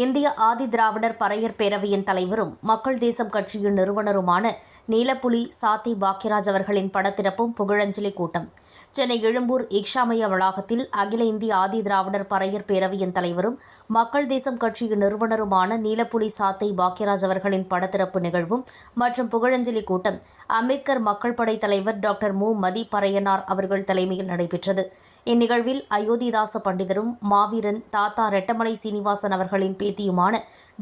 இந்திய ஆதி திராவிடர் பறையர் பேரவையின் தலைவரும் மக்கள் தேசம் கட்சியின் நிறுவனருமான நீலப்புலி சாத்தி பாக்கியராஜ் அவர்களின் படத்திறப்பும் புகழஞ்சலி கூட்டம். சென்னை எழும்பூர் இக்ஷாமய வளாகத்தில் அகில இந்திய ஆதி திராவிடர் பறையர் பேரவையின் தலைவரும் மக்கள் தேசம் கட்சியின் நிறுவனருமான நீலப்புலி சாத்தை பாக்கியராஜ் அவர்களின் படத்திறப்பு நிகழ்வும் மற்றும் புகழஞ்சலி கூட்டம் அம்பேத்கர் மக்கள் படை தலைவர் டாக்டர் மு. மதி பறையனார் அவர்கள் தலைமையில் நடைபெற்றது. இந்நிகழ்வில் அயோத்திதாச பண்டிதரும் மாவீரன் தாத்தா ரெட்டமலை சீனிவாசன் அவர்களின் பேத்தியுமான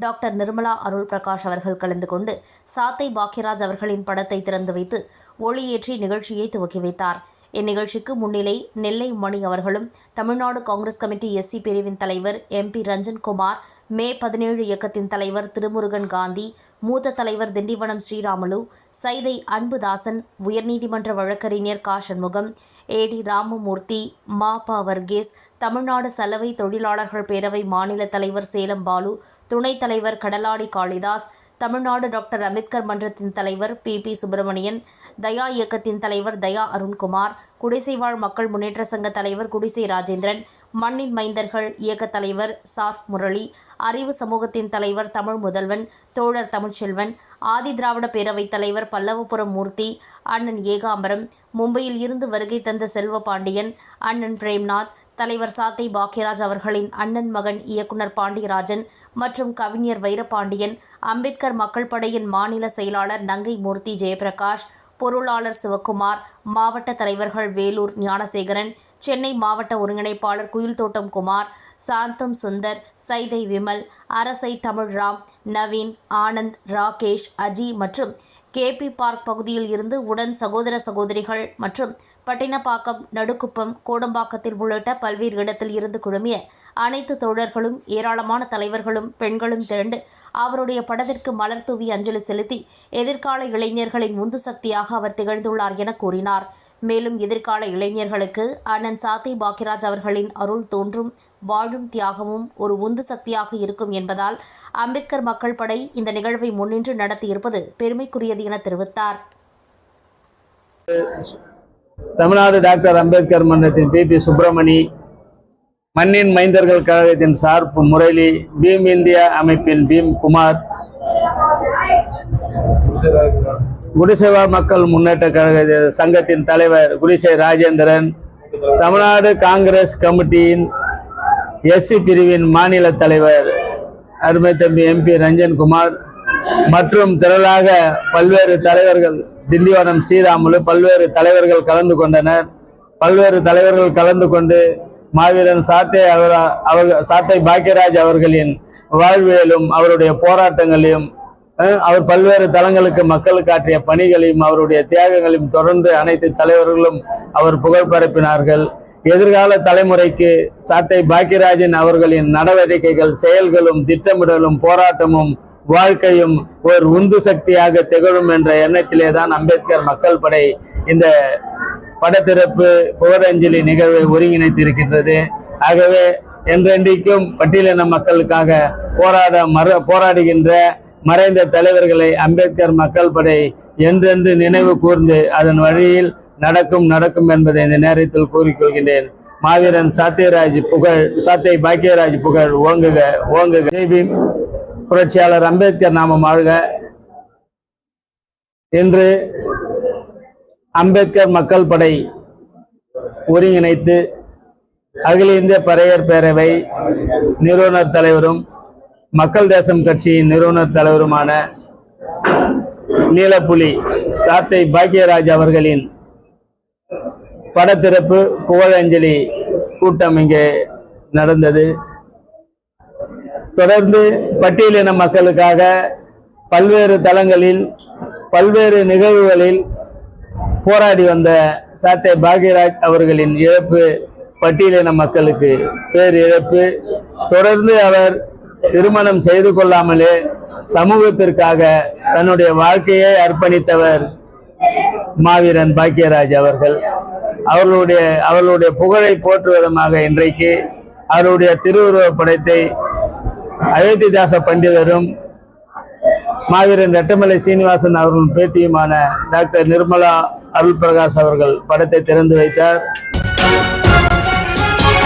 டாக்டர் நிர்மலா அருள் பிரகாஷ் அவர்கள் கலந்து கொண்டு சாத்தை பாக்கியராஜ் அவர்களின் படத்தை திறந்து வைத்து ஒளியேற்றி நிகழ்ச்சியை துவக்கி வைத்தார். இந்நிகழ்ச்சிக்கு முன்னிலை நெல்லை மணி அவர்களும் தமிழ்நாடு காங்கிரஸ் கமிட்டி எஸ்சி பிரிவின் தலைவர் எம்பி ரஞ்சன்குமார் மே பதினேழு இயக்கத்தின் தலைவர் திருமுருகன் காந்தி மூத்த தலைவர் திண்டிவனம் ஸ்ரீராமலு சைதை அன்புதாசன் உயர்நீதிமன்ற வழக்கறிஞர் கா. சண்முகம் ஏடி ராமமூர்த்தி மா. ப. வர்கேஸ் தமிழ்நாடு சலவை தொழிலாளர்கள் பேரவை மாநில தலைவர் சேலம் பாலு துணைத் தலைவர் கடலாடி காளிதாஸ் தமிழ்நாடு டாக்டர் அம்பேத்கர் மன்றத்தின் தலைவர் பி பி சுப்பிரமணியன் தயா இயக்கத்தின் தலைவர் தயா அருண்குமார் குடிசைவாழ் மக்கள் முன்னேற்ற சங்க தலைவர் குடிசை ராஜேந்திரன் மண்ணின் மைந்தர்கள் இயக்கத் தலைவர் சாஃப் முரளி அறிவு சமூகத்தின் தலைவர் தமிழ் முதல்வன் தோழர் தமிழ்ச்செல்வன் ஆதி திராவிட பேரவைத் தலைவர் பல்லவபுரம் மூர்த்தி அண்ணன் ஏகாம்பரம் மும்பையில் இருந்து வருகை தந்த செல்வ பாண்டியன் அண்ணன் பிரேம்நாத் தலைவர் சாத்தை பாக்கியராஜ் அவர்களின் அண்ணன் மகன் இயக்குனர் பாண்டியராஜன் மற்றும் கவிஞர் வைரபாண்டியன் அம்பேத்கர் மக்கள் படையின் மாநில செயலாளர் நங்கை மூர்த்தி ஜெயபிரகாஷ் பொருளாளர் சிவக்குமார் மாவட்ட தலைவர்கள் வேலூர் ஞானசேகரன் சென்னை மாவட்ட ஒருங்கிணைப்பாளர் குயில்தோட்டம் குமார் சாந்தம் சுந்தர் சைதை விமல் அரசை தமிழ்ராம் நவீன் ஆனந்த் ராகேஷ் அஜி மற்றும் கேபி பார்க் பகுதியில் இருந்து உடன் சகோதர சகோதரிகள் மற்றும் பட்டினப்பாக்கம் நடுக்குப்பம் கோடம்பாக்கத்தில் உள்ளிட்ட பல்வேறு இடத்தில் இருந்து குழுமிய அனைத்து தோழர்களும் ஏராளமான தலைவர்களும் பெண்களும் திரண்டு அவருடைய படத்திற்கு மலர் தூவி அஞ்சலி செலுத்தி எதிர்கால இளைஞர்களின் உந்து சக்தியாக அவர் திகழ்ந்துள்ளார் என கூறினார். மேலும் எதிர்கால இளைஞர்களுக்கு அண்ணன் சாத்தி பாக்கியராஜ் அவர்களின் அருள் தோன்றும். வாழும் தியாகமும் ஒரு உந்து சக்தியாக இருக்கும் என்பதால் அம்பேத்கர் மக்கள் படை இந்த நிகழ்வை முன்னின்று நடத்தியிருப்பது பெருமைக்குரியது என தெரிவித்தார். தமிழ்நாடு டாக்டர் அம்பேத்கர் மன்றத்தின் பி. பி. சுப்பிரமணி மண்ணின் மைந்தர்கள் கழகத்தின் சார்பு முரளி பீம் இந்தியா அமைப்பின் பீம் குமார் குடிசைவா மக்கள் முன்னேற்ற கழக சங்கத்தின் தலைவர் குடிசை ராஜேந்திரன் தமிழ்நாடு காங்கிரஸ் கமிட்டியின் எஸ்சி பிரிவின் மாநில தலைவர் அருமை தம்பி எம்பி ரஞ்சன்குமார் மற்றும் திரளாக பல்வேறு தலைவர்கள் திண்டிவனம் ஸ்ரீராமுலு பல்வேறு தலைவர்கள் கலந்து கொண்டனர். பல்வேறு தலைவர்கள் கலந்து கொண்டு மாவீரன் சாத்தை அவர் அவர் சாத்தை பாக்கியராஜ் அவர்களின் வாழ்வியலும் அவருடைய போராட்டங்களையும் அவர் பல்வேறு தளங்களுக்கு மக்களுக்கு ஆற்றிய பணிகளையும் அவருடைய தியாகங்களையும் தொடர்ந்து அனைத்து தலைவர்களும் அவர் புகழ் பரப்பினார்கள். எதிர்கால தலைமுறைக்கு சாத்தை பாக்கியராஜன் அவர்களின் நடவடிக்கைகள் செயல்களும் திட்டமிடலும் போராட்டமும் வாழ்க்கையும் ஒரு உந்து சக்தியாக திகழும் என்ற எண்ணத்திலே தான் அம்பேத்கர் மக்கள் படை இந்த படத்திறப்பு புகழஞ்சலி நிகழ்வை ஒருங்கிணைத்திருக்கின்றது. ஆகவே என்றென்றைக்கும் பட்டியலின மக்களுக்காக போராட மற போராடுகின்ற மறைந்த தலைவர்களை அம்பேத்கர் மக்கள் படை என்றென்று நினைவு கூர்ந்து அதன் வழியில் நடக்கும் நடக்கும் என்பதை இந்த நேரத்தில் கூறிக்கொள்கின்றேன். மாவீரன் சாத்தியராஜ் புகழ் சாத்தை பாக்கியராஜ் புகழ் ஓங்குக ஓங்குக. ஜெய்பீம் புரட்சியாளர் அம்பேத்கர் நாமம் ஆழ்க. இன்று அம்பேத்கர் மக்கள் படை ஒருங்கிணைத்து அகில இந்திய பறையர் பேரவை நிறுவனர் தலைவரும் மக்கள் தேசம் கட்சியின் நிறுவனர் தலைவருமான நீலப்புலி சாத்தை பாக்கியராஜ் அவர்களின் படத்திறப்பு புகழஞ்சலி கூட்டம் இங்கே நடந்தது. தொடர்ந்து பட்டியலின மக்களுக்காக பல்வேறு தளங்களில் பல்வேறு நிகழ்வுகளில் போராடி வந்த சாத்தை பாக்யராஜ் அவர்களின் இழப்பு பட்டியலின மக்களுக்கு பேர் இழப்பு தொடர்ந்து அவர் திருமணம் செய்து கொள்ளாமலே சமூகத்திற்காக தன்னுடைய வாழ்க்கையை அர்ப்பணித்தவர் மாவீரன் பாக்யராஜ் அவர்கள். அவர்களுடைய அவர்களுடைய புகழை போற்றுவதமாக இன்றைக்கு அவருடைய திருவுருவப் படத்தை அயோத்திதாச பண்டிதரும் மாவீரன் ரெட்டமலை சீனிவாசன் அவர்களின் பேத்தியுமான டாக்டர் நிர்மலா அருள் பிரகாஷ் அவர்கள் படத்தை திறந்து வைத்தார்.